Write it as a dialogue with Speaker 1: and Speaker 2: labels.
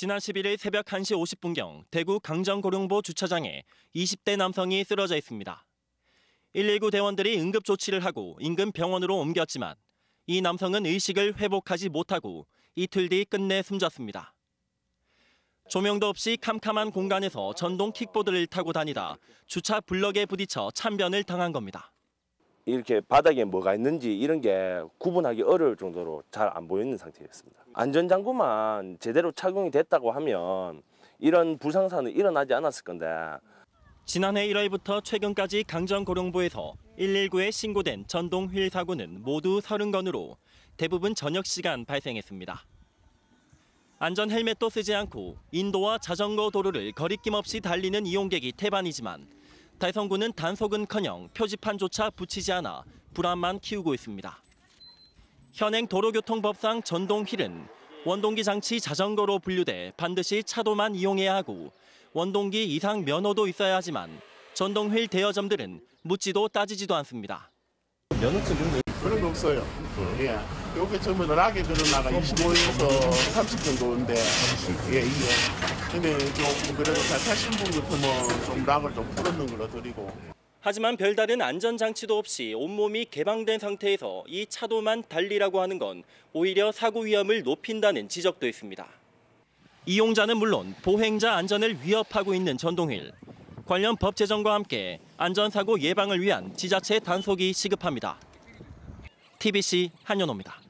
Speaker 1: 지난 11일 새벽 1시 50분경 대구 강정고령보 주차장에 20대 남성이 쓰러져 있습니다. 119 대원들이 응급 조치를 하고 인근 병원으로 옮겼지만 이 남성은 의식을 회복하지 못하고 이틀 뒤 끝내 숨졌습니다. 조명도 없이 캄캄한 공간에서 전동 킥보드를 타고 다니다 주차 블럭에 부딪혀 참변을 당한 겁니다.
Speaker 2: 이렇게 바닥에 뭐가 있는지 이런 게 구분하기 어려울 정도로 잘 안 보이는 상태였습니다. 안전장구만 제대로 착용이 됐다고 하면 이런 불상사는 일어나지 않았을 건데
Speaker 1: 지난해 1월부터 최근까지 강정고령부에서 119에 신고된 전동 휠 사고는 모두 30건으로 대부분 저녁 시간 발생했습니다. 안전 헬멧도 쓰지 않고 인도와 자전거 도로를 거리낌 없이 달리는 이용객이 태반이지만 달성구는 단속은커녕 표지판조차 붙이지 않아 불안만 키우고 있습니다. 현행 도로교통법상 전동 휠은 원동기 장치 자전거로 분류돼 반드시 차도만 이용해야 하고 원동기 이상 면허도 있어야 하지만 전동 휠 대여점들은 묻지도 따지지도 않습니다.
Speaker 3: 그런 거 없어요. 예. 요게 전부 락에 그런 나가 25에서 30 정도인데, 예, 이게. 근데 좀 그래도 잘 타신 분 같으면 좀 락을 좀 풀었는 걸로 드리고.
Speaker 1: 하지만 별다른 안전장치도 없이 온몸이 개방된 상태에서 이 차도만 달리라고 하는 건 오히려 사고 위험을 높인다는 지적도 있습니다. 이용자는 물론 보행자 안전을 위협하고 있는 전동휠. 관련 법 제정과 함께 안전사고 예방을 위한 지자체 단속이 시급합니다. TBC 한연호입니다.